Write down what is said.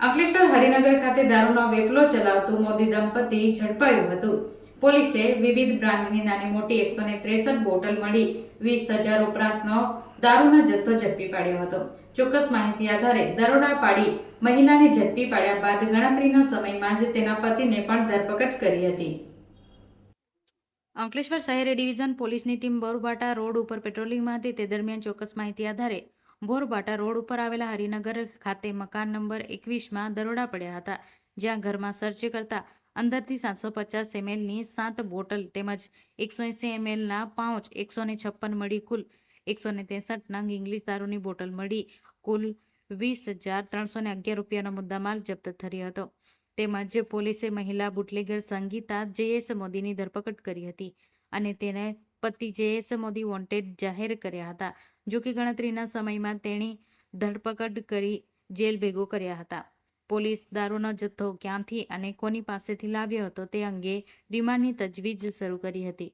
અંકલેશ્વર હરિનગર ખાતે દારૂનો વેપલો ચલાવતું મોદી દંપતી ઝડપાયું હતું. પોલીસે વિવિધ બ્રાન્ડની નાની મોટી એકસો ને ત્રેસઠ બોટલ મળી વીસ હજાર ઉપરાંતનો દારૂનો જથ્થો ઝડપી પાડ્યો હતો. ચોક્કસ માહિતી આધારે દરોડા પાડી મહિલાને ઝડપી પાડ્યા બાદ ગણતરીના સમયમાં જ તેના પતિને પણ ધરપકડ કરી હતી. અંકલેશ્વર શહેર ડિવિઝન પોલીસની ટીમ બોરબાટા રોડ ઉપર પેટ્રોલિંગમાં હતી. તે દરમિયાન ચોક્કસ માહિતી આધારે બોરબાટા રોડ ઉપર આવેલા હરિનગર ખાતે મકાન નંબર એકવીસમાં દરોડા પડ્યા હતા, જ્યાં ઘરમાં સર્ચ કરતા અંદરથી સાતસો પચાસ એમએલની સાત બોટલ તેમજ એકસો એંસી એમએલના પાઉચ એકસો ને છપ્પન મળી કુલ એકસો ને ત્રેસઠ નંગ ઇંગ્લિશ દારૂની બોટલ મળી કુલ વીસ હજાર ત્રણસો ને અગિયાર રૂપિયાનો મુદ્દામાલ જપ્ત થયો હતો. તેમજ પોલીસે મહિલા બુટલેગર સંગીતા જેએસ મોદીની ધરપકડ કરી હતી અને તેને પતિ જેએસ મોદી વોન્ટેડ જાહેર કર્યા હતા, જો કે ગણતરીના સમયમાં તેણી ધરપકડ કરી જેલ ભેગો કર્યા હતા. પોલીસ દારૂનો જથ્થો ક્યાંથી અને કોની પાસેથી લાવ્યો હતો તે અંગે રિમાન્ડની તજવીજ શરૂ કરી હતી.